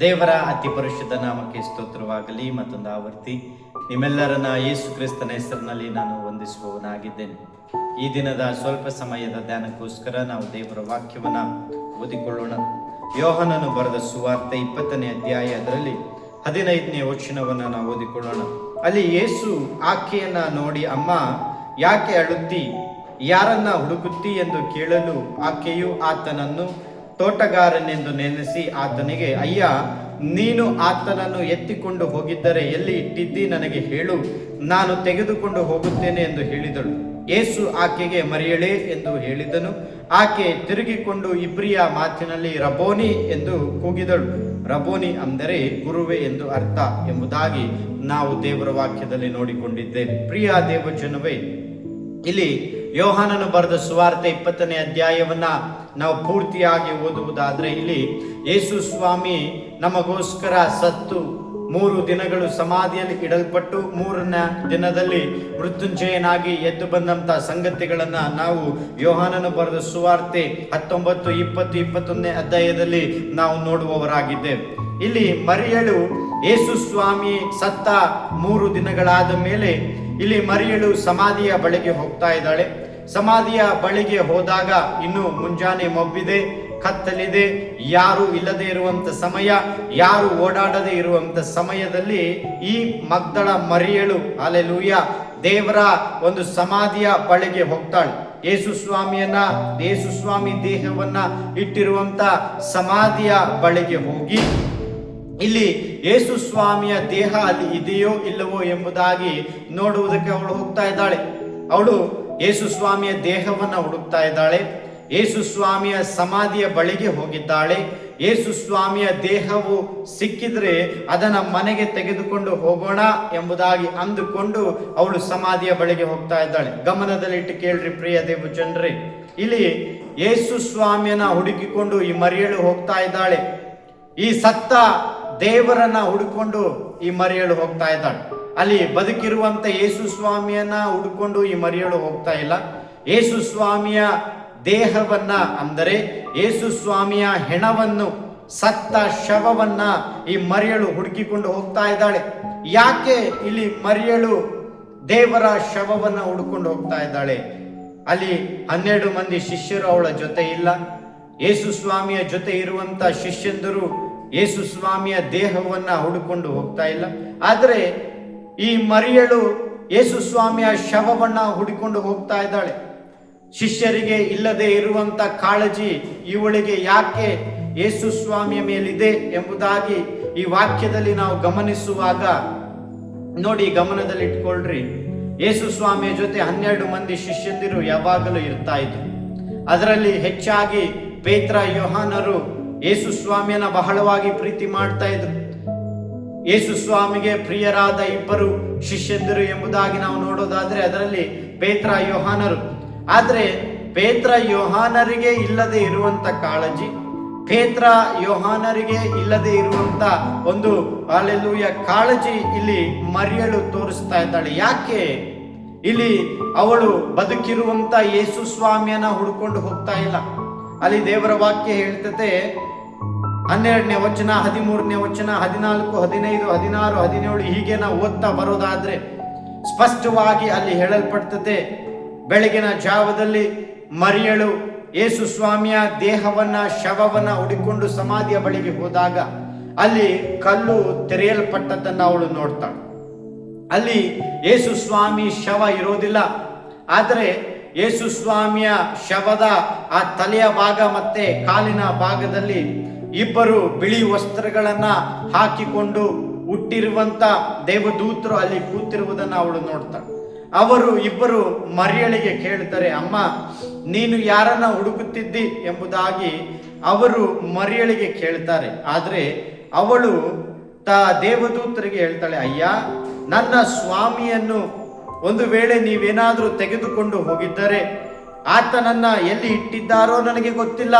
ದೇವರ ಅತಿ ಪರಿಶುದ್ಧ ನಾಮಕ್ಕೆ ಸ್ತೋತ್ರವಾಗಲಿ ಮತ್ತೊಂದು ಆವರ್ತಿ ನಿಮ್ಮೆಲ್ಲರನ್ನ ಯೇಸು ಕ್ರಿಸ್ತನ ಹೆಸರಿನಲ್ಲಿ ನಾನು ವಂದಿಸುವವನಾಗಿದ್ದೇನೆ. ಈ ದಿನದ ಸ್ವಲ್ಪ ಸಮಯದ ಧ್ಯಾನಕ್ಕೋಸ್ಕರ ನಾವು ದೇವರ ವಾಕ್ಯವನ್ನ ಓದಿಕೊಳ್ಳೋಣ. ಯೋಹನನು ಬರೆದ ಸುವಾರ್ತೆ ಇಪ್ಪತ್ತನೇ ಅಧ್ಯಾಯ ಅದರಲ್ಲಿ ಹದಿನೈದನೇ ವಚನವನ್ನು ನಾವು ಓದಿಕೊಳ್ಳೋಣ. ಅಲ್ಲಿ ಯೇಸು ಆಕೆಯನ್ನ ನೋಡಿ, ಅಮ್ಮ, ಯಾಕೆ ಅಳುತ್ತಿ? ಯಾರನ್ನ ಹುಡುಕುತ್ತಿ? ಎಂದು ಕೇಳಲು ಆಕೆಯು ಆತನನ್ನು ತೋಟಗಾರನೆಂದು ನೆನೆಸಿ ಆತನಿಗೆ, ಅಯ್ಯ, ನೀನು ಆತನನ್ನು ಎತ್ತಿಕೊಂಡು ಹೋಗಿದ್ದರೆ ಎಲ್ಲಿ ಇಟ್ಟಿದ್ದಿ ನನಗೆ ಹೇಳು, ನಾನು ತೆಗೆದುಕೊಂಡು ಹೋಗುತ್ತೇನೆ ಎಂದು ಹೇಳಿದಳು. ಏಸು ಆಕೆಗೆ, ಮರೆಯಳೆ ಎಂದು ಹೇಳಿದನು. ಆಕೆ ತಿರುಗಿಕೊಂಡು ಇಬ್ರಿಯ ಮಾತಿನಲ್ಲಿ, ರಬೋನಿ ಎಂದು ಕೂಗಿದಳು. ರಬೋನಿ ಅಂದರೆ ಗುರುವೆ ಎಂದು ಅರ್ಥ ಎಂಬುದಾಗಿ ನಾವು ದೇವರ ವಾಕ್ಯದಲ್ಲಿ ನೋಡಿಕೊಂಡಿದ್ದೇವೆ. ಪ್ರಿಯ ದೇವಜನವೇ, ಇಲ್ಲಿ ಯೋಹಾನನು ಬರೆದ ಸುವಾರ್ತೆ ಇಪ್ಪತ್ತನೇ ಅಧ್ಯಾಯವನ್ನ ನಾವು ಪೂರ್ತಿಯಾಗಿ ಓದುವುದಾದರೆ ಇಲ್ಲಿ ಯೇಸು ಸ್ವಾಮಿ ನಮಗೋಸ್ಕರ ಸತ್ತು ಮೂರು ದಿನಗಳು ಸಮಾಧಿಯಲ್ಲಿ ಇಡಲ್ಪಟ್ಟು ಮೂರನೇ ದಿನದಲ್ಲಿ ಮೃತ್ಯುಂಜಯನಾಗಿ ಎದ್ದು ಬಂದಂಥ ಸಂಗತಿಗಳನ್ನು ನಾವು ಯೋಹಾನನು ಬರೆದ ಸುವಾರ್ತೆ ಹತ್ತೊಂಬತ್ತು, ಇಪ್ಪತ್ತು, ಇಪ್ಪತ್ತೊಂದನೇ ಅಧ್ಯಾಯದಲ್ಲಿ ನಾವು ನೋಡುವವರಾಗಿದ್ದೇವೆ ಇಲ್ಲಿ ಮರಿಯಳು ಯೇಸು ಸ್ವಾಮಿ ಸತ್ತ ಮೂರು ದಿನಗಳಾದ ಮೇಲೆ ಇಲ್ಲಿ ಮರಿಯಳು ಸಮಾಧಿಯ ಬಳಿಗೆ ಹೋಗ್ತಾ ಇದ್ದಾಳೆ. ಸಮಾಧಿಯ ಬಳಿಗೆ ಹೋದಾಗ ಇನ್ನು ಮುಂಜಾನೆ ಮೊಬ್ಬಿದೆ, ಕತ್ತಲಿದೆ. ಯಾರು ಇಲ್ಲದೆ ಇರುವಂತ ಸಮಯ, ಯಾರು ಓಡಾಡದೆ ಇರುವಂತ ಸಮಯದಲ್ಲಿ ಈ ಮಗ್ದಳ ಮರಿಯಳು ಅಲೆಲೂಯ ದೇವರ ಒಂದು ಸಮಾಧಿಯ ಬಳಿಗೆ ಹೋಗ್ತಾಳೆ. ಯೇಸು ಸ್ವಾಮಿಯನ್ನ, ಯೇಸು ಸ್ವಾಮಿ ದೇಹವನ್ನ ಇಟ್ಟಿರುವಂತ ಸಮಾಧಿಯ ಬಳಿಗೆ ಹೋಗಿ, ಇಲ್ಲಿ ಯೇಸು ಸ್ವಾಮಿಯ ದೇಹ ಅಲ್ಲಿ ಇದೆಯೋ ಇಲ್ಲವೋ ಎಂಬುದಾಗಿ ನೋಡುವುದಕ್ಕೆ ಅವಳು ಹೋಗ್ತಾ ಇದ್ದಾಳೆ. ಅವಳು ಯೇಸು ಸ್ವಾಮಿಯ ದೇಹವನ್ನ ಹುಡುಕ್ತಾ ಇದ್ದಾಳೆ. ಯೇಸು ಸ್ವಾಮಿಯ ಸಮಾಧಿಯ ಬಳಿಗೆ ಹೋಗಿದ್ದಾಳೆ. ಯೇಸು ಸ್ವಾಮಿಯ ದೇಹವು ಸಿಕ್ಕಿದ್ರೆ ಅದನ್ನ ಮನೆಗೆ ತೆಗೆದುಕೊಂಡು ಹೋಗೋಣ ಎಂಬುದಾಗಿ ಅಂದುಕೊಂಡು ಅವಳು ಸಮಾಧಿಯ ಬಳಿಗೆ ಹೋಗ್ತಾ ಇದ್ದಾಳೆ. ಗಮನದಲ್ಲಿಟ್ಟು ಕೇಳ್ರಿ ಪ್ರಿಯ ದೇವ ಜನರೇ ಇಲ್ಲಿ ಯೇಸು ಸ್ವಾಮಿಯನ್ನ ಹುಡುಕಿಕೊಂಡು ಈ ಮರಿಯಳು ಹೋಗ್ತಾ ಇದ್ದಾಳೆ. ಈ ಸತ್ತ ದೇವರನ್ನ ಹುಡುಕೊಂಡು ಈ ಮರಿಯಳು ಹೋಗ್ತಾ ಇದ್ದಾಳೆ. ಅಲ್ಲಿ ಬದುಕಿರುವಂತ ಯೇಸು ಸ್ವಾಮಿಯನ್ನ ಹುಡ್ಕೊಂಡು ಈ ಮರಿಯಳು ಹೋಗ್ತಾ ಇಲ್ಲ. ಯೇಸು ಸ್ವಾಮಿಯ ದೇಹವನ್ನ ಅಂದರೆ ಯೇಸು ಸ್ವಾಮಿಯ ಹೆಣವನ್ನು, ಸತ್ತ ಶವವನ್ನ ಈ ಮರಿಯಳು ಹುಡುಕಿಕೊಂಡು ಹೋಗ್ತಾ ಇದ್ದಾಳೆ. ಯಾಕೆ ಇಲ್ಲಿ ಮರಿಯಳು ದೇವರ ಶವವನ್ನ ಹುಡ್ಕೊಂಡು ಹೋಗ್ತಾ ಇದ್ದಾಳೆ? ಅಲ್ಲಿ ಹನ್ನೆರಡು ಮಂದಿ ಶಿಷ್ಯರು ಅವಳ ಜೊತೆ ಇಲ್ಲ. ಯೇಸು ಸ್ವಾಮಿಯ ಜೊತೆ ಇರುವಂತ ಶಿಷ್ಯಂದರು ಯೇಸು ಸ್ವಾಮಿಯ ದೇಹವನ್ನ ಹುಡುಕೊಂಡು ಹೋಗ್ತಾ ಇಲ್ಲ. ಆದರೆ ಈ ಮರಿಯಳು ಯೇಸು ಸ್ವಾಮಿಯ ಶವವನ್ನ ಹುಡುಕೊಂಡು ಹೋಗ್ತಾ ಇದ್ದಾಳೆ. ಶಿಷ್ಯರಿಗೆ ಇಲ್ಲದೆ ಇರುವಂತ ಕಾಳಜಿ ಇವಳಿಗೆ ಯಾಕೆ ಯೇಸು ಸ್ವಾಮಿಯ ಮೇಲಿದೆ ಎಂಬುದಾಗಿ ಈ ವಾಕ್ಯದಲ್ಲಿ ನಾವು ಗಮನಿಸುವಾಗ ನೋಡಿ ಗಮನದಲ್ಲಿ ಇಟ್ಕೊಳ್ರಿ. ಯೇಸು ಸ್ವಾಮಿಯ ಜೊತೆ ಹನ್ನೆರಡು ಮಂದಿ ಶಿಷ್ಯಂದಿರು ಯಾವಾಗಲೂ ಇರ್ತಾ ಇದ್ರು. ಅದರಲ್ಲಿ ಹೆಚ್ಚಾಗಿ ಪೇತ್ರ, ಯೋಹಾನರು ಯೇಸು ಸ್ವಾಮಿಯನ್ನ ಬಹಳವಾಗಿ ಪ್ರೀತಿ ಮಾಡ್ತಾ ಇದ್ರು. ಯೇಸು ಸ್ವಾಮಿಗೆ ಪ್ರಿಯರಾದ ಇಬ್ಬರು ಶಿಷ್ಯಂದರು ಎಂಬುದಾಗಿ ನಾವು ನೋಡೋದಾದ್ರೆ ಅದರಲ್ಲಿ ಪೇತ್ರ, ಯೋಹಾನರು. ಆದರೆ ಪೇತ್ರ, ಯೋಹಾನರಿಗೆ ಇಲ್ಲದೆ ಇರುವಂತ ಕಾಳಜಿ, ಪೇತ್ರ, ಯೋಹಾನರಿಗೆ ಇಲ್ಲದೆ ಇರುವಂತ ಒಂದು ಅಲ್ಲೆಲ್ಲೂಯ ಕಾಳಜಿ ಇಲ್ಲಿ ಮರಿಯಳು ತೋರಿಸ್ತಾ ಇದ್ದಾಳೆ. ಯಾಕೆ? ಇಲ್ಲಿ ಅವಳು ಬದುಕಿರುವಂತ ಯೇಸು ಸ್ವಾಮಿಯನ್ನ ಹುಡ್ಕೊಂಡು ಹೋಗ್ತಾ ಇಲ್ಲ. ಅಲ್ಲಿ ದೇವರ ವಾಕ್ಯ ಹೇಳ್ತತೆ ಹನ್ನೆರಡನೇ ವಚನ, ಹದಿಮೂರನೇ ವಚನ, ಹದಿನಾಲ್ಕು, ಹದಿನೈದು, ಹದಿನಾರು, ಹದಿನೇಳು ಹೀಗೆ ನಾವು ಓದ್ತಾ ಬರೋದಾದ್ರೆ ಸ್ಪಷ್ಟವಾಗಿ ಅಲ್ಲಿ ಹೇಳಲ್ಪಡ್ತದೆ, ಬೆಳಗಿನ ಜಾವದಲ್ಲಿ ಮರಿಯಳು ಯೇಸು ಸ್ವಾಮಿಯ ದೇಹವನ್ನ, ಶವವನ್ನ ಹುಡುಕೊಂಡು ಸಮಾಧಿಯ ಬಳಿಗೆ ಹೋದಾಗ ಅಲ್ಲಿ ಕಲ್ಲು ತೆರೆಯಲ್ಪಟ್ಟದನ್ನ ಅವಳು ನೋಡ್ತಾಳೆ. ಅಲ್ಲಿ ಯೇಸು ಸ್ವಾಮಿ ಶವ ಇರೋದಿಲ್ಲ, ಆದರೆ ಯೇಸು ಸ್ವಾಮಿಯ ಶವದ ಆ ತಲೆಯ ಭಾಗ ಮತ್ತೆ ಕಾಲಿನ ಭಾಗದಲ್ಲಿ ಇಬ್ಬರು ಬಿಳಿ ವಸ್ತ್ರಗಳನ್ನ ಹಾಕಿಕೊಂಡು ಹುಟ್ಟಿರುವಂತ ದೇವದೂತರು ಅಲ್ಲಿ ಕೂತಿರುವುದನ್ನ ಅವಳು ನೋಡ್ತಾಳೆ. ಅವರು ಇಬ್ಬರು ಮರಿಯಳಿಗೆ ಕೇಳ್ತಾರೆ, ಅಮ್ಮ, ನೀನು ಯಾರನ್ನ ಹುಡುಕುತ್ತಿದ್ದಿ? ಎಂಬುದಾಗಿ ಅವರು ಮರಿಯಳಿಗೆ ಕೇಳ್ತಾರೆ. ಆದ್ರೆ ಅವಳು ತ ದೇವದೂತರಿಗೆ ಹೇಳ್ತಾಳೆ, ಅಯ್ಯ, ನನ್ನ ಸ್ವಾಮಿಯನ್ನು ಒಂದು ವೇಳೆ ನೀವೇನಾದರೂ ತೆಗೆದುಕೊಂಡು ಹೋಗಿದ್ದರೆ ಆತನನ್ನ ಎಲ್ಲಿ ಇಟ್ಟಿದ್ದಾರೋ ನನಗೆ ಗೊತ್ತಿಲ್ಲ.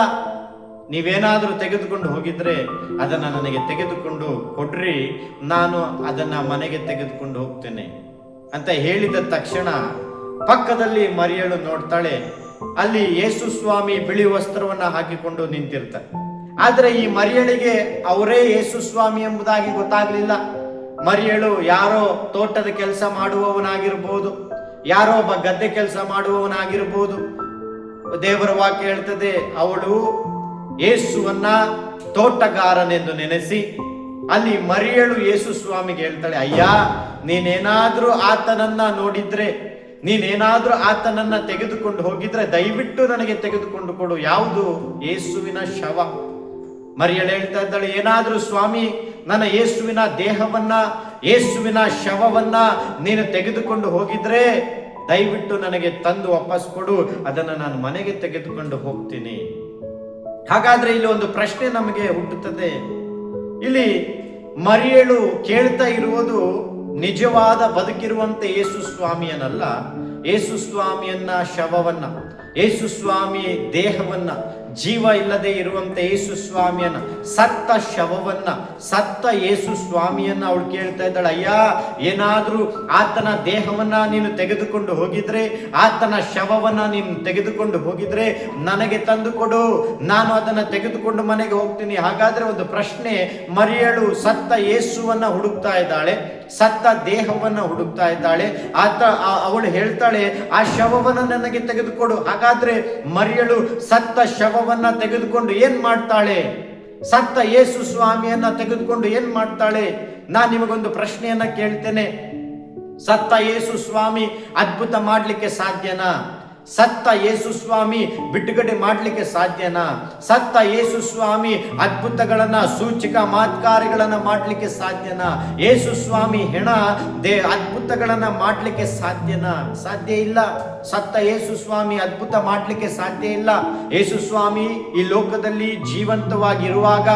ನೀವೇನಾದರೂ ತೆಗೆದುಕೊಂಡು ಹೋಗಿದ್ರೆ ಅದನ್ನ ನನಗೆ ತೆಗೆದುಕೊಂಡು ಕೊಡ್ರಿ, ನಾನು ಅದನ್ನ ಮನೆಗೆ ತೆಗೆದುಕೊಂಡು ಹೋಗ್ತೇನೆ. ಅಂತ ಹೇಳಿದ ತಕ್ಷಣ ಪಕ್ಕದಲ್ಲಿ ಮರಿಯಳು ನೋಡ್ತಾಳೆ, ಅಲ್ಲಿ ಯೇಸು ಸ್ವಾಮಿ ಬಿಳಿ ವಸ್ತ್ರವನ್ನ ಹಾಕಿಕೊಂಡು ನಿಂತಿರ್ತಾರೆ ಆದ್ರೆ ಈ ಮರಿಯಳಿಗೆ ಅವರೇ ಯೇಸು ಸ್ವಾಮಿ ಎಂಬುದಾಗಿ ಗೊತ್ತಾಗ್ಲಿಲ್ಲ. ಮರಿಯಳು ಯಾರೋ ತೋಟದ ಕೆಲಸ ಮಾಡುವವನಾಗಿರ್ಬೋದು, ಯಾರೋ ಒಬ್ಬ ಗದ್ದೆ ಕೆಲಸ ಮಾಡುವವನಾಗಿರ್ಬೋದು. ದೇವರ ವಾಕ್ಯ ಹೇಳ್ತದೆ, ಅವಳು ಯೇಸುವನ್ನ ತೋಟಗಾರನೆಂದು ನೆನೆಸಿ, ಅಲ್ಲಿ ಮರಿಯಳು ಯೇಸು ಸ್ವಾಮಿಗೆ ಹೇಳ್ತಾಳೆ, ಅಯ್ಯ, ನೀನೇನಾದ್ರೂ ಆತನನ್ನ ನೋಡಿದ್ರೆ, ನೀನೇನಾದ್ರೂ ಆತನನ್ನ ತೆಗೆದುಕೊಂಡು ಹೋಗಿದ್ರೆ, ದಯವಿಟ್ಟು ನನಗೆ ತೆಗೆದುಕೊಂಡು ಕೊಡು. ಯಾವುದು? ಯೇಸುವಿನ ಶವ. ಮರಿಯಳು ಹೇಳ್ತಾ ಇದ್ದಾಳೆ, ಏನಾದ್ರೂ ಸ್ವಾಮಿ, ನನ್ನ ಯೇಸುವಿನ ದೇಹವನ್ನ, ಯೇಸುವಿನ ಶವವನ್ನ ನೀನು ತೆಗೆದುಕೊಂಡು ಹೋಗಿದ್ರೆ, ದಯವಿಟ್ಟು ನನಗೆ ತಂದು ವಾಪಸ್ ಕೊಡು. ಅದನ್ನು ನಾನು ಮನೆಗೆ ತೆಗೆದುಕೊಂಡು ಹೋಗ್ತೀನಿ. ಹಾಗಾದ್ರೆ ಇಲ್ಲಿ ಒಂದು ಪ್ರಶ್ನೆ ನಮಗೆ ಹುಟ್ಟುತ್ತದೆ. ಇಲ್ಲಿ ಮರಿಯಳು ಕೇಳ್ತಾ ಇರುವುದು ನಿಜವಾದ ಬದುಕಿರುವಂತೆ ಯೇಸು ಸ್ವಾಮಿಯನಲ್ಲ. ಯೇಸು ಸ್ವಾಮಿಯನ್ನ ಶವವನ್ನ, ಯೇಸು ಸ್ವಾಮಿ ದೇಹವನ್ನ ಜೀವ ಇಲ್ಲದೆ ಇರುವಂತೆ ಯೇಸು ಸ್ವಾಮಿಯನ್ನ, ಸತ್ತ ಶವವನ್ನ, ಸತ್ತ ಯೇಸು ಸ್ವಾಮಿಯನ್ನ ಅವಳು ಕೇಳ್ತಾ ಇದ್ದಾಳೆ, ಅಯ್ಯ, ಏನಾದ್ರೂ ಆತನ ದೇಹವನ್ನ ನೀನು ತೆಗೆದುಕೊಂಡು ಹೋಗಿದ್ರೆ, ಆತನ ಶವವನ್ನ ನೀನು ತೆಗೆದುಕೊಂಡು ಹೋಗಿದ್ರೆ ನನಗೆ ತಂದು ಕೊಡು, ನಾನು ಅದನ್ನ ತೆಗೆದುಕೊಂಡು ಮನೆಗೆ ಹೋಗ್ತೀನಿ. ಹಾಗಾದ್ರೆ ಒಂದು ಪ್ರಶ್ನೆ ಮರಿಯಳು ಸತ್ತ ಯೇಸುವನ್ನ ಹುಡುಕ್ತಾ ಇದ್ದಾಳೆ. ಸತ್ತ ದೇಹವನ್ನ ಹುಡುಕ್ತಾ ಇದ್ದಾಳೆ. ಆತ ಅವಳು ಹೇಳ್ತಾಳೆ, ಆ ಶವವನ್ನ ನನಗೆ ತೆಗೆದುಕೊಡು. ಹಾಗಾದ್ರೆ ಮರಿಯಳು ಸತ್ತ ಶವವನ್ನ ತೆಗೆದುಕೊಂಡು ಏನ್ ಮಾಡ್ತಾಳೆ? ಸತ್ತ ಯೇಸು ಸ್ವಾಮಿಯನ್ನ ತೆಗೆದುಕೊಂಡು ಏನ್ ಮಾಡ್ತಾಳೆ? ನಾನು ನಿಮಗೊಂದು ಪ್ರಶ್ನೆಯನ್ನ ಕೇಳ್ತೇನೆ. ಸತ್ತ ಯೇಸು ಸ್ವಾಮಿ ಅದ್ಭುತ ಮಾಡ್ಲಿಕ್ಕೆ ಸಾಧ್ಯನಾ? ಸತ್ತ ಯೇಸು ಸ್ವಾಮಿ ಬಿಡುಗಡೆ ಮಾಡಲಿಕ್ಕೆ ಸಾಧ್ಯನಾ? ಸತ್ತ ಯೇಸು ಸ್ವಾಮಿ ಅದ್ಭುತಗಳನ್ನ, ಸೂಚಕ ಮಾತ್ಕಾರಿಗಳನ್ನ ಮಾಡಲಿಕ್ಕೆ ಸಾಧ್ಯನಾ? ಯೇಸು ಸ್ವಾಮಿ ಹೆಣ, ದೇ ಅದ್ಭುತಗಳನ್ನ ಮಾಡಲಿಕ್ಕೆ ಸಾಧ್ಯನಾ? ಸಾಧ್ಯ ಇಲ್ಲ. ಸತ್ತ ಯೇಸು ಸ್ವಾಮಿ ಅದ್ಭುತ ಮಾಡಲಿಕ್ಕೆ ಸಾಧ್ಯ ಇಲ್ಲ. ಯೇಸು ಸ್ವಾಮಿ ಈ ಲೋಕದಲ್ಲಿ ಜೀವಂತವಾಗಿರುವಾಗ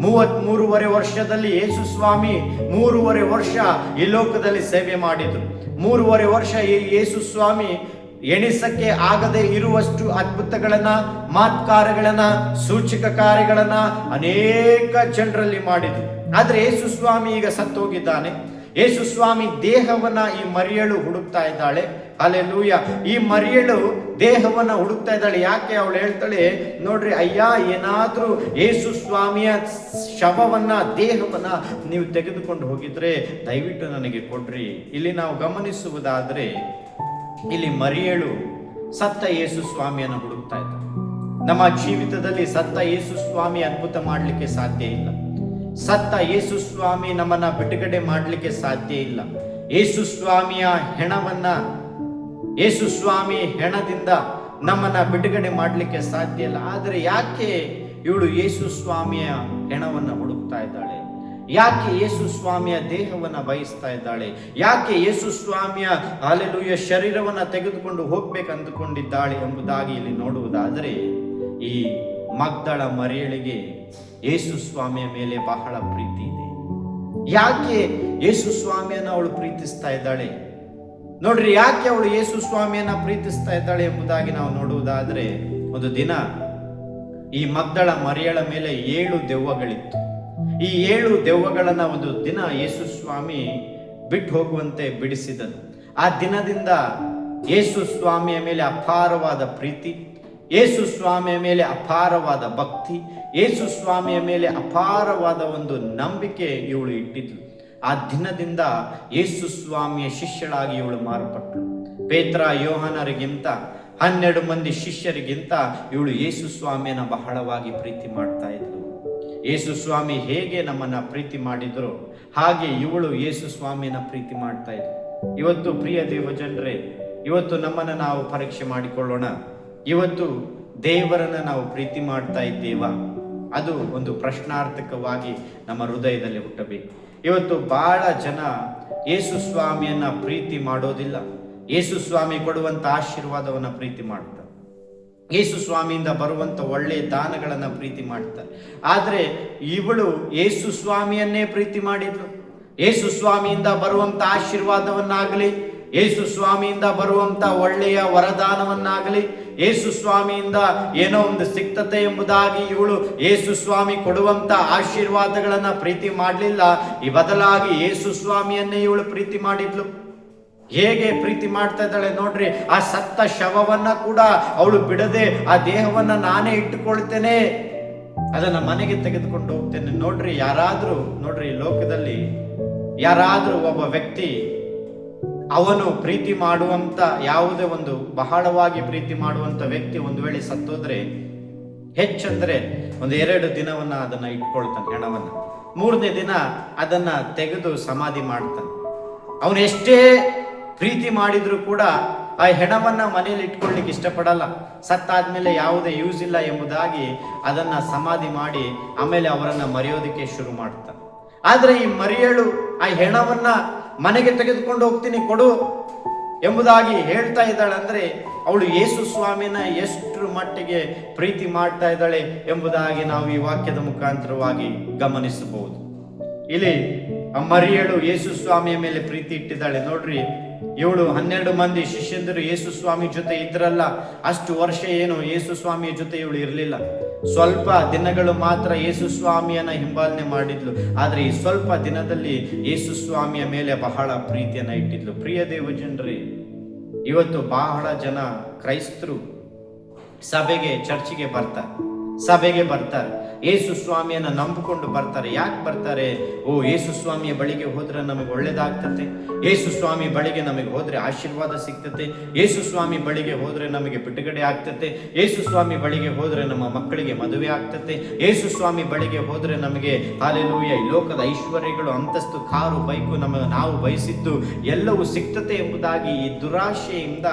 ಮೂವತ್ ಮೂರುವರೆ ವರ್ಷದಲ್ಲಿ ಯೇಸು ಸ್ವಾಮಿ ಮೂರುವರೆ ವರ್ಷ ಈ ಲೋಕದಲ್ಲಿ ಸೇವೆ ಮಾಡಿದ್ರು. ಮೂರುವರೆ ವರ್ಷ ಯೇಸು ಸ್ವಾಮಿ ಎಣಿಸಕ್ಕೆ ಆಗದೆ ಇರುವಷ್ಟು ಅದ್ಭುತಗಳನ್ನ, ಮಾತ್ಕಾರಗಳನ್ನ ಸೂಚಕ ಕಾರ್ಯಗಳನ್ನ ಅನೇಕ ಜನರಲ್ಲಿ ಮಾಡಿದ್ರು. ಆದ್ರೆ ಯೇಸು ಸ್ವಾಮಿ ಈಗ ಸತ್ತೋಗಿದ್ದಾನೆ. ಯೇಸು ಸ್ವಾಮಿ ದೇಹವನ್ನ ಈ ಮರಿಯಳು ಹುಡುಕ್ತಾ ಇದ್ದಾಳೆ. ಅಲೆ ಲೂಯ ಈ ಮರಿಯಳು ದೇಹವನ್ನ ಹುಡುಕ್ತಾ ಇದ್ದಾಳೆ. ಯಾಕೆ ಅವಳು ಹೇಳ್ತಾಳೆ? ನೋಡ್ರಿ, ಅಯ್ಯ, ಏನಾದ್ರೂ ಯೇಸು ಸ್ವಾಮಿಯ ಶವವನ್ನ, ದೇಹವನ್ನ ನೀವು ತೆಗೆದುಕೊಂಡು ಹೋಗಿದ್ರೆ ದಯವಿಟ್ಟು ನನಗೆ ಕೊಡ್ರಿ. ಇಲ್ಲಿ ನಾವು ಗಮನಿಸುವುದಾದ್ರೆ ಇಲ್ಲಿ ಮರಿಯಳು ಸತ್ತ ಯೇಸು ಸ್ವಾಮಿಯನ್ನು ಹುಡುಕ್ತಾ ಇದ್ದಾರೆ ನಮ್ಮ ಜೀವಿತದಲ್ಲಿ ಸತ್ತ ಯೇಸು ಸ್ವಾಮಿ ಅದ್ಭುತ ಮಾಡಲಿಕ್ಕೆ ಸಾಧ್ಯ ಇಲ್ಲ. ಸತ್ತ ಯೇಸು ಸ್ವಾಮಿ ನಮ್ಮನ್ನ ಬಿಡುಗಡೆ ಮಾಡಲಿಕ್ಕೆ ಸಾಧ್ಯ ಇಲ್ಲ. ಯೇಸು ಸ್ವಾಮಿಯ ಹೆಣವನ್ನ, ಯೇಸು ಸ್ವಾಮಿ ಹೆಣದಿಂದ ನಮ್ಮನ್ನ ಬಿಡುಗಡೆ ಮಾಡಲಿಕ್ಕೆ ಸಾಧ್ಯ ಇಲ್ಲ. ಆದರೆ ಯಾಕೆ ಇವಳು ಯೇಸು ಸ್ವಾಮಿಯ ಹೆಣವನ್ನು ಹುಡುಕ್ತಾ ಇದ್ದಾಳೆ? ಯಾಕೆ ಯೇಸು ಸ್ವಾಮಿಯ ದೇಹವನ್ನು ಬಯಸ್ತಾ ಇದ್ದಾಳೆ? ಯಾಕೆ ಯೇಸು ಸ್ವಾಮಿಯ ಅಲೆಲುಯ ಶರೀರವನ್ನು ತೆಗೆದುಕೊಂಡು ಹೋಗ್ಬೇಕಂದುಕೊಂಡಿದ್ದಾಳೆ ಎಂಬುದಾಗಿ ಇಲ್ಲಿ ನೋಡುವುದಾದರೆ, ಈ ಮಗ್ದಳ ಮರಿಯಳಿಗೆ ಯೇಸು ಸ್ವಾಮಿಯ ಮೇಲೆ ಬಹಳ ಪ್ರೀತಿ ಇದೆ. ಯಾಕೆ ಯೇಸು ಸ್ವಾಮಿಯನ್ನು ಅವಳು ಪ್ರೀತಿಸ್ತಾ ಇದ್ದಾಳೆ? ನೋಡ್ರಿ, ಯಾಕೆ ಅವಳು ಯೇಸು ಸ್ವಾಮಿಯನ್ನ ಪ್ರೀತಿಸ್ತಾ ಇದ್ದಾಳೆ ಎಂಬುದಾಗಿ ನಾವು ನೋಡುವುದಾದರೆ, ಒಂದು ದಿನ ಈ ಮಗ್ದಳ ಮರಿಯಳ ಮೇಲೆ ಏಳು ದೆವ್ವಗಳಿತ್ತು. ಈ ಏಳು ದೆವ್ವಗಳನ್ನು ಒಂದು ದಿನ ಯೇಸು ಸ್ವಾಮಿ ಬಿಟ್ಟು ಹೋಗುವಂತೆ ಬಿಡಿಸಿದನು. ಆ ದಿನದಿಂದ ಯೇಸು ಸ್ವಾಮಿಯ ಮೇಲೆ ಅಪಾರವಾದ ಪ್ರೀತಿ, ಯೇಸು ಸ್ವಾಮಿಯ ಮೇಲೆ ಅಪಾರವಾದ ಭಕ್ತಿ, ಯೇಸು ಸ್ವಾಮಿಯ ಮೇಲೆ ಅಪಾರವಾದ ಒಂದು ನಂಬಿಕೆ ಇವಳು ಇಟ್ಟಿದ್ಲು. ಆ ದಿನದಿಂದ ಯೇಸು ಸ್ವಾಮಿಯ ಶಿಷ್ಯಳಾಗಿ ಇವಳು ಮಾರ್ಪಟ್ಟಳು ಪೇತ್ರ, ಯೋಹನರಿಗಿಂತ ಹನ್ನೆರಡು ಮಂದಿ ಶಿಷ್ಯರಿಗಿಂತ ಇವಳು ಯೇಸು ಸ್ವಾಮಿಯನ್ನ ಬಹಳವಾಗಿ ಪ್ರೀತಿ ಮಾಡ್ತಾ ಇದ್ಲು. ಯೇಸು ಸ್ವಾಮಿ ಹೇಗೆ ನಮ್ಮನ್ನ ಪ್ರೀತಿ ಮಾಡಿದ್ರು, ಹಾಗೆ ಇವಳು ಯೇಸು ಸ್ವಾಮಿಯನ್ನ ಪ್ರೀತಿ ಮಾಡ್ತಾ ಇದ್ರು ಇವತ್ತು ಪ್ರಿಯ ದೇವ ಜನರೇ ಇವತ್ತು ನಮ್ಮನ್ನ ನಾವು ಪರೀಕ್ಷೆ ಮಾಡಿಕೊಳ್ಳೋಣ. ಇವತ್ತು ದೇವರನ್ನ ನಾವು ಪ್ರೀತಿ ಮಾಡ್ತಾ ಇದ್ದೇವ? ಅದು ಒಂದು ಪ್ರಶ್ನಾರ್ಥಕವಾಗಿ ನಮ್ಮ ಹೃದಯದಲ್ಲಿ ಹುಟ್ಟಬೇಕು. ಇವತ್ತು ಬಹಳ ಜನ ಯೇಸು ಸ್ವಾಮಿಯನ್ನ ಪ್ರೀತಿ ಮಾಡೋದಿಲ್ಲ. ಯೇಸು ಸ್ವಾಮಿ ಕೊಡುವಂತ ಆಶೀರ್ವಾದವನ್ನ ಪ್ರೀತಿ ಮಾಡ್ತಾರೆ. ಯೇಸು ಸ್ವಾಮಿಯಿಂದ ಬರುವಂತ ಒಳ್ಳೆಯ ದಾನಗಳನ್ನು ಪ್ರೀತಿ ಮಾಡ್ತಾರೆ. ಆದರೆ ಇವಳು ಯೇಸು ಸ್ವಾಮಿಯನ್ನೇ ಪ್ರೀತಿ ಮಾಡಿದ್ಲು. ಯೇಸು ಸ್ವಾಮಿಯಿಂದ ಬರುವಂತ ಆಶೀರ್ವಾದವನ್ನಾಗಲಿ, ಯೇಸು ಸ್ವಾಮಿಯಿಂದ ಬರುವಂತ ಒಳ್ಳೆಯ ವರದಾನವನ್ನಾಗಲಿ, ಯೇಸು ಸ್ವಾಮಿಯಿಂದ ಏನೋ ಒಂದು ಸಿಕ್ತತೆ ಎಂಬುದಾಗಿ ಇವಳು ಯೇಸು ಸ್ವಾಮಿ ಕೊಡುವಂತ ಆಶೀರ್ವಾದಗಳನ್ನು ಪ್ರೀತಿ ಮಾಡಲಿಲ್ಲ. ಈ ಬದಲಾಗಿ ಯೇಸು ಸ್ವಾಮಿಯನ್ನೇ ಇವಳು ಪ್ರೀತಿ ಮಾಡಿದ್ಲು. ಹೇಗೆ ಪ್ರೀತಿ ಮಾಡ್ತಾ ಇದ್ದಾಳೆ ನೋಡ್ರಿ, ಆ ಸತ್ತ ಶವವನ್ನ ಕೂಡ ಅವಳು ಬಿಡದೆ ಆ ದೇಹವನ್ನ ನಾನೇ ಇಟ್ಟುಕೊಳ್ತೇನೆ. ಅದನ್ನ ಮನೆಗೆ ತೆಗೆದುಕೊಂಡು ಹೋಗ್ತೇನೆ. ನೋಡ್ರಿ, ಯಾರಾದ್ರೂ, ನೋಡ್ರಿ ಲೋಕದಲ್ಲಿ ಯಾರಾದ್ರೂ ಒಬ್ಬ ವ್ಯಕ್ತಿ ಅವನು ಪ್ರೀತಿ ಮಾಡುವಂತ, ಯಾವುದೇ ಒಂದು ಬಹಳವಾಗಿ ಪ್ರೀತಿ ಮಾಡುವಂತ ವ್ಯಕ್ತಿ ಒಂದು ವೇಳೆ ಸತ್ತೋದ್ರೆ ಹೆಚ್ಚಂದ್ರೆ ಒಂದು ಎರಡು ದಿನವನ್ನ ಅದನ್ನ ಇಟ್ಕೊಳ್ತಾನೆ ಹೆಣವನ್ನ. ಮೂರನೇ ದಿನ ಅದನ್ನ ತೆಗೆದು ಸಮಾಧಿ ಮಾಡ್ತಾನೆ. ಅವನು ಎಷ್ಟೇ ಪ್ರೀತಿ ಮಾಡಿದರೂ ಕೂಡ ಆ ಹೆಣವನ್ನ ಮನೆಯಲ್ಲಿ ಇಟ್ಕೊಳ್ಳಿಕ್ಕೆ ಇಷ್ಟಪಡಲ್ಲ. ಸತ್ತಾದ್ಮೇಲೆ ಯಾವುದೇ ಯೂಸ್ ಇಲ್ಲ ಎಂಬುದಾಗಿ ಅದನ್ನ ಸಮಾಧಿ ಮಾಡಿ ಆಮೇಲೆ ಅವರನ್ನ ಮರೆಯೋದಕ್ಕೆ ಶುರು ಮಾಡ್ತಾನೆ ಆದರೆ ಈ ಮರಿಯಳು ಆ ಹೆಣವನ್ನ ಮನೆಗೆ ತೆಗೆದುಕೊಂಡು ಹೋಗ್ತೀನಿ ಕೊಡು ಎಂಬುದಾಗಿ ಹೇಳ್ತಾ ಇದ್ದಾಳೆ ಅಂದ್ರೆ ಅವಳು ಯೇಸು ಸ್ವಾಮಿನ ಎಷ್ಟರ ಮಟ್ಟಿಗೆ ಪ್ರೀತಿ ಮಾಡ್ತಾ ಇದ್ದಾಳೆ ಎಂಬುದಾಗಿ ನಾವು ಈ ವಾಕ್ಯದ ಮುಖಾಂತರವಾಗಿ ಗಮನಿಸಬಹುದು. ಇಲ್ಲಿ ಆ ಮರಿಯಳು ಯೇಸು ಸ್ವಾಮಿಯ ಮೇಲೆ ಪ್ರೀತಿ ಇಟ್ಟಿದ್ದಾಳೆ. ನೋಡ್ರಿ ಇವಳು ಹನ್ನೆರಡು ಮಂದಿ ಶಿಷ್ಯಂದರು ಯೇಸು ಸ್ವಾಮಿ ಜೊತೆ ಇದ್ರಲ್ಲ, ಅಷ್ಟು ವರ್ಷ ಏನು ಯೇಸು ಸ್ವಾಮಿಯ ಜೊತೆ ಇವಳು ಇರಲಿಲ್ಲ. ಸ್ವಲ್ಪ ದಿನಗಳು ಮಾತ್ರ ಯೇಸು ಸ್ವಾಮಿಯನ್ನ ಹಿಂಬಾಲನೆ ಮಾಡಿದ್ಲು. ಆದ್ರೆ ಈ ಸ್ವಲ್ಪ ದಿನದಲ್ಲಿ ಯೇಸು ಸ್ವಾಮಿಯ ಮೇಲೆ ಬಹಳ ಪ್ರೀತಿಯನ್ನ ಇಟ್ಟಿದ್ಲು. ಪ್ರಿಯ ದೇವ ಇವತ್ತು ಬಹಳ ಜನ ಕ್ರೈಸ್ತರು ಸಭೆಗೆ, ಚರ್ಚಿಗೆ ಬರ್ತಾರೆ ಸಭೆಗೆ ಬರ್ತಾರೆ. ಯೇಸು ಸ್ವಾಮಿಯನ್ನು ನಂಬಿಕೊಂಡು ಬರ್ತಾರೆ. ಯಾಕೆ ಬರ್ತಾರೆ? ಓ, ಯೇಸು ಸ್ವಾಮಿಯ ಬಳಿಗೆ ಹೋದ್ರೆ ನಮಗೆ ಒಳ್ಳೇದಾಗ್ತತೆ. ಯೇಸು ಸ್ವಾಮಿ ಬಳಿಗೆ ನಮಗೆ ಹೋದ್ರೆ ಆಶೀರ್ವಾದ ಸಿಗ್ತತೆ. ಯೇಸು ಸ್ವಾಮಿ ಬಳಿಗೆ ಹೋದ್ರೆ ನಮಗೆ ಬಿಡುಗಡೆ ಆಗ್ತತೆ. ಯೇಸು ಸ್ವಾಮಿ ಬಳಿಗೆ ಹೋದ್ರೆ ನಮ್ಮ ಮಕ್ಕಳಿಗೆ ಮದುವೆ ಆಗ್ತತೆ. ಯೇಸು ಸ್ವಾಮಿ ಬಳಿಗೆ ಹೋದ್ರೆ ನಮಗೆ, ಹಾಲೆಲೂಯ ಲೋಕದ ಐಶ್ವರ್ಯಗಳು, ಅಂತಸ್ತು, ಕಾರು, ಬೈಕು ನಮ್ಮ ನಾವು ಬಯಸಿದ್ದು ಎಲ್ಲವೂ ಸಿಗ್ತತೆ ಎಂಬುದಾಗಿ ಈ ದುರಾಶೆಯಿಂದ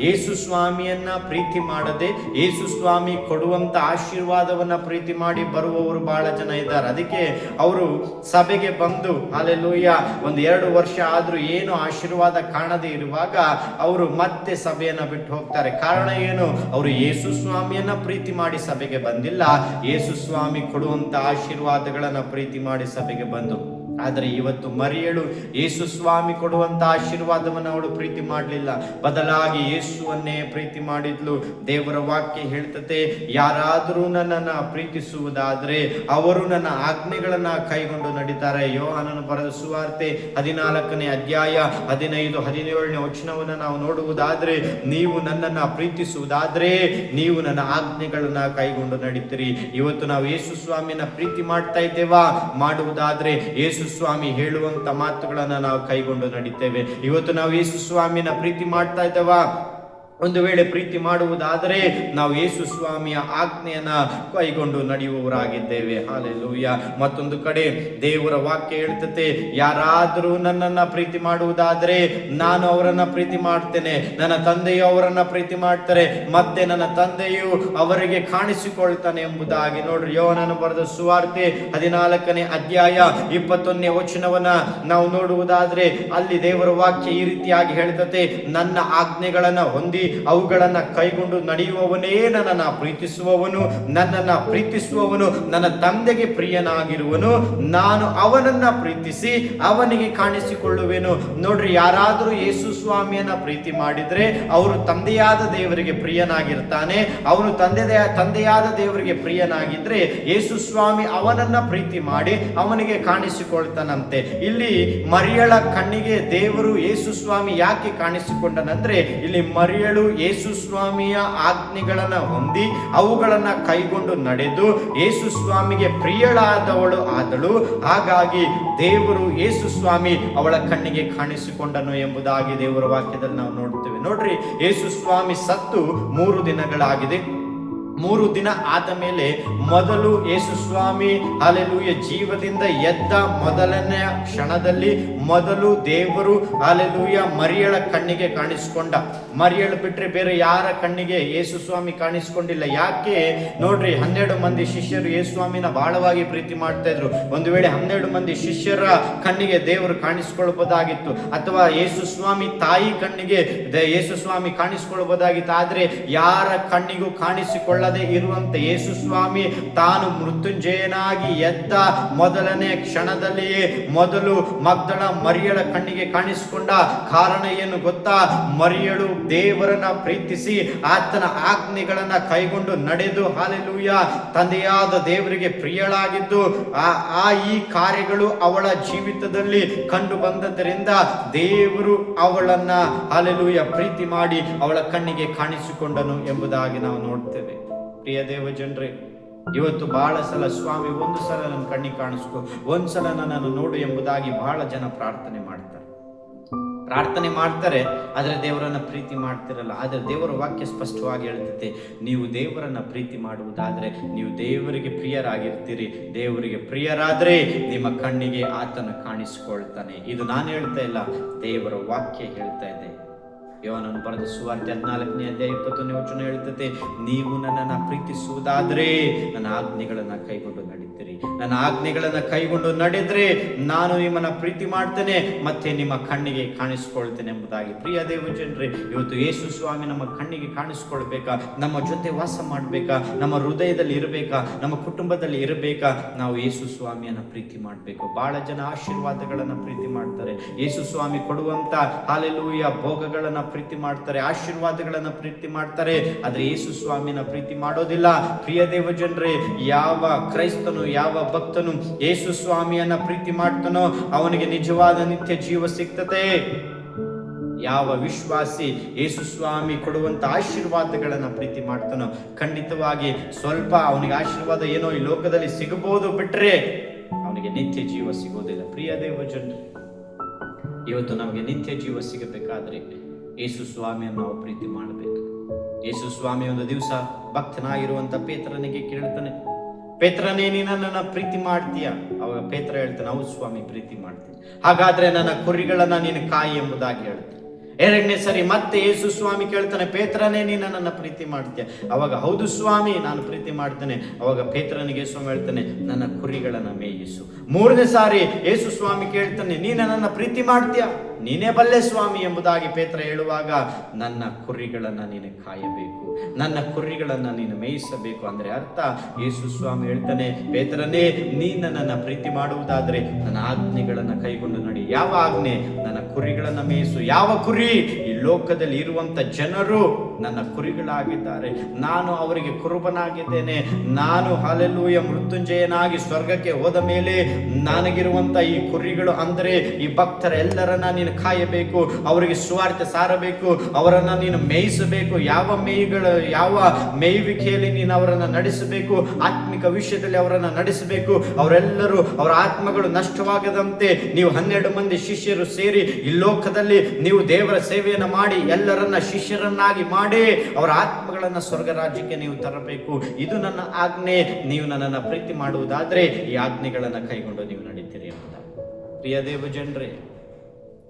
ಯೇಸು ಸ್ವಾಮಿಯನ್ನ ಪ್ರೀತಿ ಮಾಡದೆ, ಯೇಸು ಸ್ವಾಮಿ ಕೊಡುವಂತ ಆಶೀರ್ವಾದವನ್ನ ಪ್ರೀತಿ ಮಾಡಿ ಬರುವವರು ಬಹಳ ಜನ ಇದ್ದಾರೆ. ಅದಕ್ಕೆ ಅವರು ಸಭೆಗೆ ಬಂದು ಅಲ್ಲೆಲ್ಲೂಯ್ಯ ಒಂದು ಎರಡು ವರ್ಷ ಆದರೂ ಏನು ಆಶೀರ್ವಾದ ಕಾಣದೇ ಇರುವಾಗ ಅವರು ಮತ್ತೆ ಸಭೆಯನ್ನ ಬಿಟ್ಟು ಹೋಗ್ತಾರೆ. ಕಾರಣ ಏನು? ಅವರು ಯೇಸು ಸ್ವಾಮಿಯನ್ನ ಪ್ರೀತಿ ಮಾಡಿ ಸಭೆಗೆ ಬಂದಿಲ್ಲ. ಯೇಸು ಸ್ವಾಮಿ ಕೊಡುವಂತ ಆಶೀರ್ವಾದಗಳನ್ನ ಪ್ರೀತಿ ಮಾಡಿ ಸಭೆಗೆ ಬಂದು ಆದರೆ ಇವತ್ತು ಮರಿಯಳು ಯೇಸು ಸ್ವಾಮಿ ಕೊಡುವಂತ ಆಶೀರ್ವಾದವನ್ನು ಅವಳು ಪ್ರೀತಿ ಮಾಡಲಿಲ್ಲ. ಬದಲಾಗಿ ಯೇಸುವನ್ನೇ ಪ್ರೀತಿ ಮಾಡಿದ್ಲು. ದೇವರ ವಾಕ್ಯ ಹೇಳ್ತತೆ, ಯಾರಾದರೂ ನನ್ನನ್ನ ಪ್ರೀತಿಸುವುದಾದರೆ ಅವರು ನನ್ನ ಆಜ್ಞೆಗಳನ್ನು ಕೈಗೊಂಡು ನಡೀತಾರೆ. ಯೋಹಾನನು ಬರೆದ ಸುವಾರ್ತೆ ಹದಿನಾಲ್ಕನೇ ಅಧ್ಯಾಯ ಹದಿನೈದು, ಹದಿನೇಳನೇ ವಚನವನ್ನು ನಾವು ನೋಡುವುದಾದರೆ, ನೀವು ನನ್ನನ್ನ ಪ್ರೀತಿಸುವುದಾದರೆ ನೀವು ನನ್ನ ಆಜ್ಞೆಗಳನ್ನು ಕೈಗೊಂಡು ನಡೀತೀರಿ. ಇವತ್ತು ನಾವು ಯೇಸು ಸ್ವಾಮಿಯನ್ನು ಪ್ರೀತಿ ಮಾಡ್ತಾ ಇದ್ದೇವಾ? ಮಾಡುವುದಾದರೆ ಯೇಸು ಸ್ವಾಮಿ ಹೇಳುವಂತ ಮಾತುಗಳನ್ನ ನಾವು ಕೈಗೊಂಡು ನಡೀತೇವೆ. ಇವತ್ತು ನಾವು ಯೇಸು ಸ್ವಾಮಿನ ಪ್ರೀತಿ ಮಾಡ್ತಾ ಇದ್ದೇವಾ? ಒಂದು ವೇಳೆ ಪ್ರೀತಿ ಮಾಡುವುದಾದರೆ ನಾವು ಯೇಸು ಸ್ವಾಮಿಯ ಆಜ್ಞೆಯನ್ನ ಕೈಗೊಂಡು ನಡೆಯುವವರಾಗಿದ್ದೇವೆ. ಹಾಲೆಲೂಯ. ಮತ್ತೊಂದು ಕಡೆ ದೇವರ ವಾಕ್ಯ ಹೇಳ್ತತೆ ಯಾರಾದರೂ ನನ್ನನ್ನ ಪ್ರೀತಿ ಮಾಡುವುದಾದರೆ ನಾನು ಅವರನ್ನು ಪ್ರೀತಿ ಮಾಡ್ತೇನೆ. ನನ್ನ ತಂದೆಯು ಅವರನ್ನು ಪ್ರೀತಿ ಮಾಡ್ತಾರೆ, ಮತ್ತೆ ನನ್ನ ತಂದೆಯು ಅವರಿಗೆ ಕಾಣಿಸಿಕೊಳ್ತಾನೆ ಎಂಬುದಾಗಿ ನೋಡ್ರಿ. ಯೋನನ್ನು ಬರೆದ ಸುವಾರ್ತೆ ಹದಿನಾಲ್ಕನೇ ಅಧ್ಯಾಯ ಇಪ್ಪತ್ತೊಂದನೇ ವಚನವನ್ನ ನಾವು ನೋಡುವುದಾದರೆ ಅಲ್ಲಿ ದೇವರ ವಾಕ್ಯ ಈ ರೀತಿಯಾಗಿ ಹೇಳ್ತತೆ ನನ್ನ ಆಜ್ಞೆಗಳನ್ನ ಹೊಂದಿ ಅವುಗಳನ್ನ ಕೈಗೊಂಡು ನಡೆಯುವವನೇ ನನ್ನನ್ನ ಪ್ರೀತಿಸುವವನು ನನ್ನನ್ನ ಪ್ರೀತಿಸುವವನು, ನನ್ನ ತಂದೆಗೆ ಪ್ರಿಯನಾಗಿರುವನು. ನಾನು ಅವನನ್ನ ಪ್ರೀತಿಸಿ ಅವನಿಗೆ ಕಾಣಿಸಿಕೊಳ್ಳುವೆನು. ನೋಡ್ರಿ, ಯಾರಾದರೂ ಯೇಸು ಸ್ವಾಮಿಯನ್ನ ಪ್ರೀತಿ ಮಾಡಿದರೆ ಅವರು ತಂದೆಯಾದ ದೇವರಿಗೆ ಪ್ರಿಯನಾಗಿರ್ತಾನೆ. ಅವನು ತಂದೆ ತಂದೆಯಾದ ದೇವರಿಗೆ ಪ್ರಿಯನಾಗಿದ್ರೆ ಯೇಸು ಸ್ವಾಮಿ ಅವನನ್ನ ಪ್ರೀತಿ ಮಾಡಿ ಅವನಿಗೆ ಕಾಣಿಸಿಕೊಳ್ತಾನಂತೆ. ಇಲ್ಲಿ ಮರಿಯಳ ಕಣ್ಣಿಗೆ ದೇವರು ಯೇಸು ಸ್ವಾಮಿ ಯಾಕೆ ಕಾಣಿಸಿಕೊಂಡನಂದ್ರೆ, ಇಲ್ಲಿ ಮರಿಯಳು ಯೇಸು ಸ್ವಾಮಿಯ ಆಜ್ಞೆಗಳನ್ನ ಹೊಂದಿ ಅವುಗಳನ್ನ ಕೈಗೊಂಡು ನಡೆದು ಯೇಸು ಸ್ವಾಮಿಗೆ ಪ್ರಿಯಳಾದವಳು ಆದಳು. ಹಾಗಾಗಿ ದೇವರು ಯೇಸು ಸ್ವಾಮಿ ಅವಳ ಕಣ್ಣಿಗೆ ಕಾಣಿಸಿಕೊಂಡನು ಎಂಬುದಾಗಿ ದೇವರ ವಾಕ್ಯದಲ್ಲಿ ನಾವು ನೋಡ್ತೇವೆ. ನೋಡ್ರಿ, ಯೇಸು ಸ್ವಾಮಿ ಸತ್ತು ಮೂರು ದಿನಗಳಾಗಿದೆ. ಮೂರು ದಿನ ಆದ ಮೇಲೆ ಮೊದಲು ಯೇಸು ಸ್ವಾಮಿ ಅಲೆಲುಯ ಜೀವದಿಂದ ಎದ್ದ ಮೊದಲನೆಯ ಕ್ಷಣದಲ್ಲಿ ಮೊದಲು ದೇವರು ಅಲೆಲುಯ ಮರಿಯಳ ಕಣ್ಣಿಗೆ ಕಾಣಿಸಿಕೊಂಡ. ಮರಿಯಳು ಬಿಟ್ರೆ ಬೇರೆ ಯಾರ ಕಣ್ಣಿಗೆ ಯೇಸು ಸ್ವಾಮಿ ಕಾಣಿಸಿಕೊಂಡಿಲ್ಲ. ಯಾಕೆ? ನೋಡ್ರಿ, ಹನ್ನೆರಡು ಮಂದಿ ಶಿಷ್ಯರು ಯೇಸು ಸ್ವಾಮಿನ ಬಹಳವಾಗಿ ಪ್ರೀತಿ ಮಾಡ್ತಾ ಇದ್ರು. ಒಂದು ವೇಳೆ ಹನ್ನೆರಡು ಮಂದಿ ಶಿಷ್ಯರ ಕಣ್ಣಿಗೆ ದೇವರು ಕಾಣಿಸ್ಕೊಳ್ಬೋದಾಗಿತ್ತು, ಅಥವಾ ಯೇಸು ಸ್ವಾಮಿ ತಾಯಿ ಕಣ್ಣಿಗೆ ಯೇಸು ಸ್ವಾಮಿ ಕಾಣಿಸ್ಕೊಳ್ಬೋದಾಗಿತ್ತು, ಆದ್ರೆ ಯಾರ ಕಣ್ಣಿಗೂ ಕಾಣಿಸಿಕೊಳ್ಳದೆ ಇರುವಂತೆ ಯೇಸು ಸ್ವಾಮಿ ತಾನು ಮೃತ್ಯುಂಜಯನಾಗಿ ಎದ್ದ ಮೊದಲನೇ ಕ್ಷಣದಲ್ಲಿಯೇ ಮೊದಲು ಮಗ್ದಳ ಮರಿಯಳ ಕಣ್ಣಿಗೆ ಕಾಣಿಸಿಕೊಂಡ ಕಾರಣ ಏನು ಗೊತ್ತಾ? ಮರಿಯಳು ದೇವರನ್ನ ಪ್ರೀತಿಸಿ ಆತನ ಆಜ್ಞೆಗಳನ್ನ ಕೈಗೊಂಡು ನಡೆದು, ಹಾಲೆಲೂಯ, ತಂದೆಯಾದ ದೇವರಿಗೆ ಪ್ರಿಯಳಾಗಿದ್ದು, ಆ ಆ ಈ ಕಾರ್ಯಗಳು ಅವಳ ಜೀವಿತದಲ್ಲಿ ಕಂಡು ಬಂದದ್ದರಿಂದ ದೇವರು ಅವಳನ್ನ, ಹಾಲೆಲೂಯ, ಪ್ರೀತಿ ಮಾಡಿ ಅವಳ ಕಣ್ಣಿಗೆ ಕಾಣಿಸಿಕೊಂಡನು ಎಂಬುದಾಗಿ ನಾವು ನೋಡ್ತೇವೆ. ಪ್ರಿಯ ದೇವ ಜನರೇ, ಇವತ್ತು ಬಹಳ ಸಲ ಸ್ವಾಮಿ ಒಂದು ಸಲ ನನ್ನ ಕಣ್ಣಿಗೆ ಕಾಣಿಸ್ಕೊ, ಒಂದು ಸಲ ನನ್ನನ್ನು ನೋಡು ಎಂಬುದಾಗಿ ಬಹಳ ಜನ ಪ್ರಾರ್ಥನೆ ಮಾಡ್ತಾರೆ. ಪ್ರಾರ್ಥನೆ ಮಾಡ್ತಾರೆ, ಆದರೆ ದೇವರನ್ನ ಪ್ರೀತಿ ಮಾಡ್ತಿರಲ್ಲ, ಆದರೆ ದೇವರ ವಾಕ್ಯ ಸ್ಪಷ್ಟವಾಗಿ ಹೇಳ್ತೈತೆ, ನೀವು ದೇವರನ್ನ ಪ್ರೀತಿ ಮಾಡುವುದಾದ್ರೆ ನೀವು ದೇವರಿಗೆ ಪ್ರಿಯರಾಗಿರ್ತೀರಿ, ದೇವರಿಗೆ ಪ್ರಿಯರಾದ್ರೆ ನಿಮ್ಮ ಕಣ್ಣಿಗೆ ಆತನ ಕಾಣಿಸಿಕೊಳ್ತಾನೆ. ಇದು ನಾನು ಹೇಳ್ತಾ ಇಲ್ಲ, ದೇವರ ವಾಕ್ಯ ಹೇಳ್ತಾ ಇದೆ. ಯೋನನ್ನು ಬರೆದ ಸುವಾರ್ತೆ ಹದಿನಾಲ್ಕನೇ ಅಧ್ಯಾಯ ಇಪ್ಪತ್ತೊಂದನೇ ವಚನ ಹೇಳ್ತತೆ ನೀವು ನನ್ನನ್ನು ಪ್ರೀತಿಸುವುದಾದ್ರೆ ನನ್ನ ಆಜ್ಞೆಗಳನ್ನ ಕೈಗೊಂಡು ನಡೀತೀರಿ ನನ್ನ ಆಜ್ಞೆಗಳನ್ನ ಕೈಗೊಂಡು ನಡೆದ್ರೆ ನಾನು ನಿಮ್ಮನ್ನ ಪ್ರೀತಿ ಮಾಡ್ತೇನೆ, ಮತ್ತೆ ನಿಮ್ಮ ಕಣ್ಣಿಗೆ ಕಾಣಿಸ್ಕೊಳ್ತೇನೆ ಎಂಬುದಾಗಿ. ಪ್ರಿಯ ದೇವ ಜನರೇ, ಇವತ್ತು ಯೇಸು ಸ್ವಾಮಿ ನಮ್ಮ ಕಣ್ಣಿಗೆ ಕಾಣಿಸ್ಕೊಳ್ಬೇಕಾ? ನಮ್ಮ ಜೊತೆ ವಾಸ ಮಾಡ್ಬೇಕಾ? ನಮ್ಮ ಹೃದಯದಲ್ಲಿ ಇರಬೇಕಾ? ನಮ್ಮ ಕುಟುಂಬದಲ್ಲಿ ಇರಬೇಕಾ? ನಾವು ಯೇಸು ಸ್ವಾಮಿಯನ್ನ ಪ್ರೀತಿ ಮಾಡಬೇಕು. ಬಹಳ ಜನ ಆಶೀರ್ವಾದಗಳನ್ನ ಪ್ರೀತಿ ಮಾಡ್ತಾರೆ. ಯೇಸು ಸ್ವಾಮಿ ಕೊಡುವಂತ ಹಾಲೆಲೂಯ ಭೋಗಗಳನ್ನ ಪ್ರೀತಿ ಮಾಡ್ತಾರೆ, ಆಶೀರ್ವಾದಗಳನ್ನ ಪ್ರೀತಿ ಮಾಡ್ತಾರೆ. ಆದ್ರೆ ಯೇಸು ಸ್ವಾಮಿನ ಪ್ರೀತಿ ಮಾಡೋದಿಲ್ಲ. ಪ್ರಿಯ ದೇವ ಜನರೇ, ಯಾವ ಕ್ರೈಸ್ತನು ಯಾವ ಭಕ್ತನು ಯೇಸು ಸ್ವಾಮಿಯನ್ನ ಪ್ರೀತಿ ಮಾಡ್ತಾನೋ ಅವನಿಗೆ ನಿಜವಾದ ನಿತ್ಯ ಜೀವ ಸಿಗ್ತದೆ. ಯಾವ ವಿಶ್ವಾಸಿ ಯೇಸು ಸ್ವಾಮಿ ಕೊಡುವಂತ ಆಶೀರ್ವಾದಗಳನ್ನ ಪ್ರೀತಿ ಮಾಡ್ತಾನೋ ಖಂಡಿತವಾಗಿ ಸ್ವಲ್ಪ ಅವನಿಗೆ ಆಶೀರ್ವಾದ ಏನೋ ಈ ಲೋಕದಲ್ಲಿ ಸಿಗಬಹುದು ಬಿಟ್ರೆ ಅವನಿಗೆ ನಿತ್ಯ ಜೀವ ಸಿಗೋದಿಲ್ಲ. ಪ್ರಿಯ ದೇವ ಇವತ್ತು ನಮಗೆ ನಿತ್ಯ ಜೀವ ಸಿಗಬೇಕಾದ್ರೆ ಯೇಸು ಸ್ವಾಮಿಯನ್ನು ನಾವು ಪ್ರೀತಿ ಮಾಡಬೇಕು. ಯೇಸು ಸ್ವಾಮಿ ಒಂದು ದಿವಸ ಭಕ್ತನಾಗಿರುವಂತ ಪೇತ್ರನಿಗೆ ಕೇಳ್ತಾನೆ ಪೇತ್ರನೇ ನೀನು ನನ್ನನ್ನು ಪ್ರೀತಿ ಮಾಡ್ತೀಯ? ಅವಾಗ ಪೇತ್ರ ಹೇಳ್ತಾನೆ, ಹೌದು ಸ್ವಾಮಿ, ಪ್ರೀತಿ ಮಾಡ್ತೀನಿ. ಹಾಗಾದ್ರೆ ನನ್ನ ಕುರಿಗಳನ್ನ ನೀನು ಕಾಯಿ ಎಂಬುದಾಗಿ ಹೇಳ್ತಾನೆ. ಎರಡನೇ ಸರಿ ಮತ್ತೆ ಯೇಸು ಸ್ವಾಮಿ ಕೇಳ್ತಾನೆ, ಪೇತ್ರನೇ ನೀನು ನನ್ನನ್ನ ಪ್ರೀತಿ ಮಾಡ್ತೀಯ. ಅವಾಗ, ಹೌದು ಸ್ವಾಮಿ, ನಾನು ಪ್ರೀತಿ ಮಾಡ್ತೇನೆ. ಅವಾಗ ಪೇತ್ರನಿಗೆ ಸ್ವಾಮಿ ಹೇಳ್ತಾನೆ, ನನ್ನ ಕುರಿಗಳನ್ನ ಮೇಯಿಸು. ಮೂರನೇ ಸಾರಿ ಯೇಸು ಸ್ವಾಮಿ ಕೇಳ್ತಾನೆ ನೀನು ನನ್ನ ಪ್ರೀತಿ ಮಾಡ್ತೀಯ? ನೀನೇ ಬಲ್ಲೆ ಸ್ವಾಮಿ ಎಂಬುದಾಗಿ ಪೇತ್ರ ಹೇಳುವಾಗ, ನನ್ನ ಕುರಿಗಳನ್ನ ನೀನು ಕಾಯಬೇಕು. ನನ್ನ ಕುರಿಗಳನ್ನ ನೀನು ಮೇಯಿಸಬೇಕು. ಅಂದ್ರೆ ಅರ್ಥ, ಯೇಸು ಸ್ವಾಮಿ ಹೇಳ್ತಾನೆ, ಪೇತ್ರನೇ, ನೀ ನನ್ನ ಪ್ರೀತಿ ಮಾಡುವುದಾದ್ರೆ, ನನ್ನ ಆಜ್ಞೆಗಳನ್ನ ಕೈಗೊಂಡು ನಡಿ. ಯಾವ ಆಜ್ಞೆ? ನನ್ನ ಕುರಿಗಳನ್ನ ಮೇಯಿಸು. ಯಾವ ಕುರಿ? ಈ ಲೋಕದಲ್ಲಿ ಇರುವಂತ ಜನರು ನನ್ನ ಕುರಿಗಳಾಗಿದ್ದಾರೆ. ನಾನು ಅವರಿಗೆ ಕುರುಬನಾಗಿದ್ದೇನೆ. ನಾನು ಹಾಲೆಲ್ಲೂಯ ಮೃತ್ಯುಂಜಯನಾಗಿ ಸ್ವರ್ಗಕ್ಕೆ ಹೋದ ಮೇಲೆ ನನಗಿರುವಂತ ಈ ಕುರಿಗಳು ಅಂದ್ರೆ ಈ ಭಕ್ತರ ಎಲ್ಲರನ್ನ ನೀನು ಕಾಯಬೇಕು, ಅವರಿಗೆ ಸ್ವಾರ್ಥ ಸಾರಬೇಕು, ಅವರನ್ನ ನೀನು ಮೇಯಿಸಬೇಕು, ಯಾವ ಮೇಯ್ಗಳು, ಯಾವ ಮೇಯುವಿಕೆಯಲ್ಲಿ ನೀನು ಅವರನ್ನ ನಡೆಸಬೇಕು, ಆತ್ಮಿಕ ವಿಷಯದಲ್ಲಿ ಅವರನ್ನ ನಡೆಸಬೇಕು, ಅವರೆಲ್ಲರೂ ಅವರ ಆತ್ಮಗಳು ನಷ್ಟವಾಗದಂತೆ ನೀವು ಹನ್ನೆರಡು ಮಂದಿ ಶಿಷ್ಯರು ಸೇರಿ ಈ ಲೋಕದಲ್ಲಿ ನೀವು ದೇವರ ಸೇವೆಯನ್ನು ಮಾಡಿ, ಎಲ್ಲರನ್ನ ಶಿಷ್ಯರನ್ನಾಗಿ ಮಾಡಿ, ಅವರ ಆತ್ಮಗಳನ್ನ ಸ್ವರ್ಗ ರಾಜ್ಯಕ್ಕೆ ನೀವು ತರಬೇಕು. ಇದು ನನ್ನ ಆಜ್ಞೆ. ನೀವು ನನ್ನನ್ನು ಪ್ರೀತಿ ಮಾಡುವುದಾದ್ರೆ ಈ ಆಜ್ಞೆಗಳನ್ನ ಕೈಗೊಂಡು ನೀವು ನಡೀತೀರಿ ಅಂತ ಪ್ರಿಯ ದೇವ ಜನರೇ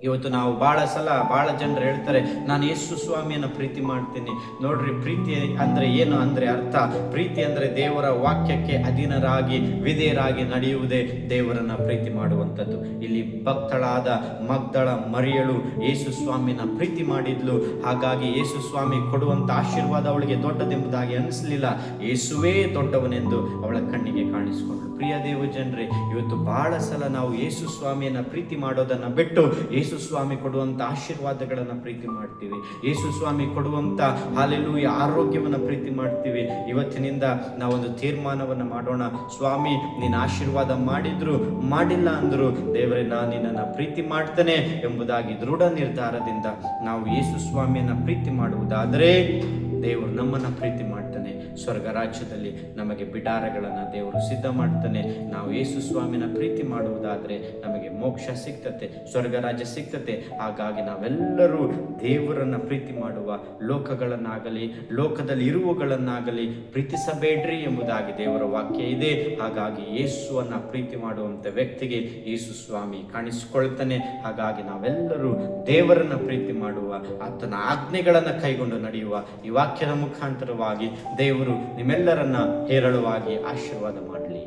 ಇವತ್ತು ನಾವು ಬಹಳ ಸಲ ಬಹಳ ಜನರು ಹೇಳ್ತಾರೆ, ನಾನು ಯೇಸು ಸ್ವಾಮಿಯನ್ನು ಪ್ರೀತಿ ಮಾಡ್ತೀನಿ. ನೋಡ್ರಿ, ಪ್ರೀತಿ ಅಂದ್ರೆ ಏನು ಅಂದ್ರೆ ಅರ್ಥ? ಪ್ರೀತಿ ಅಂದ್ರೆ ದೇವರ ವಾಕ್ಯಕ್ಕೆ ಅಧೀನರಾಗಿ, ವಿಧೇಯರಾಗಿ ನಡೆಯುವುದೇ ದೇವರನ್ನ ಪ್ರೀತಿ ಮಾಡುವಂಥದ್ದು. ಇಲ್ಲಿ ಭಕ್ತಳಾದ ಮಗ್ದಳ, ಮರಿಯಳು ಯೇಸು ಸ್ವಾಮಿನ ಪ್ರೀತಿ ಮಾಡಿದ್ಲು. ಹಾಗಾಗಿ ಯೇಸು ಸ್ವಾಮಿ ಕೊಡುವಂತ ಆಶೀರ್ವಾದ ಅವಳಿಗೆ ದೊಡ್ಡದೆಂಬುದಾಗಿ ಅನಿಸಲಿಲ್ಲ. ಯೇಸುವೇ ದೊಡ್ಡವನೆಂದು ಅವಳ ಕಣ್ಣಿಗೆ ಕಾಣಿಸಿಕೊಂಡಳು. ಪ್ರಿಯ ದೇವ ಜನರೇ ಇವತ್ತು ಬಹಳ ಸಲ ನಾವು ಯೇಸು ಸ್ವಾಮಿಯನ್ನ ಪ್ರೀತಿ ಮಾಡೋದನ್ನ ಬಿಟ್ಟು ಯೇಸು ಸ್ವಾಮಿ ಕೊಡುವಂತ ಆಶೀರ್ವಾದಗಳನ್ನ ಪ್ರೀತಿ ಮಾಡ್ತೀವಿ. ಯೇಸು ಸ್ವಾಮಿ ಕೊಡುವಂತ ಹಾಲೆಲ್ಲೂ ಆರೋಗ್ಯವನ್ನ ಪ್ರೀತಿ ಮಾಡ್ತೀವಿ. ಇವತ್ತಿನಿಂದ ನಾವೊಂದು ತೀರ್ಮಾನವನ್ನ ಮಾಡೋಣ. ಸ್ವಾಮಿ, ನೀನು ಆಶೀರ್ವಾದ ಮಾಡಿದ್ರು, ಮಾಡಿಲ್ಲ ಅಂದ್ರು ದೇವರೇ, ನಾನು ನಿನ್ನನ್ನ ಪ್ರೀತಿ ಮಾಡ್ತೇನೆ ಎಂಬುದಾಗಿ ದೃಢ ನಿರ್ಧಾರದಿಂದ ನಾವು ಯೇಸು ಸ್ವಾಮಿಯನ್ನ ಪ್ರೀತಿ ಮಾಡುವುದಾದರೆ ದೇವರು ನಮ್ಮನ್ನು ಪ್ರೀತಿ ಮಾಡ್ತಾನೆ. ಸ್ವರ್ಗ ರಾಜ್ಯದಲ್ಲಿ ನಮಗೆ ಬಿಡಾರಗಳನ್ನು ದೇವರು ಸಿದ್ಧ ಮಾಡ್ತಾನೆ. ನಾವು ಯೇಸು ಸ್ವಾಮಿನ ಪ್ರೀತಿ ಮಾಡುವುದಾದರೆ ನಮಗೆ ಮೋಕ್ಷ ಸಿಗ್ತತೆ ಸ್ವರ್ಗ ರಾಜ್ಯ ಸಿಗ್ತತೆ. ಹಾಗಾಗಿ ನಾವೆಲ್ಲರೂ ದೇವರನ್ನು ಪ್ರೀತಿ ಮಾಡುವ ಲೋಕಗಳನ್ನಾಗಲಿ, ಲೋಕದಲ್ಲಿ ಇರುವಗಳನ್ನಾಗಲಿ ಪ್ರೀತಿಸಬೇಡ್ರಿ ಎಂಬುದಾಗಿ ದೇವರ ವಾಕ್ಯ ಇದೆ. ಹಾಗಾಗಿ ಯೇಸುವನ್ನು ಪ್ರೀತಿ ಮಾಡುವಂಥ ವ್ಯಕ್ತಿಗೆ ಯೇಸು ಸ್ವಾಮಿ ಕಾಣಿಸಿಕೊಳ್ತಾನೆ. ಹಾಗಾಗಿ ನಾವೆಲ್ಲರೂ ದೇವರನ್ನು ಪ್ರೀತಿ ಮಾಡುವ, ಆತನ ಆಜ್ಞೆಗಳನ್ನು ಕೈಗೊಂಡು ನಡೆಯುವ, ಈ ವಾಕ್ಯದ ಮುಖಾಂತರವಾಗಿ ದೇವರು ನಿಮ್ಮೆಲ್ಲರನ್ನ ಹೇರಳವಾಗಿ ಆಶೀರ್ವಾದ ಮಾಡಲಿ.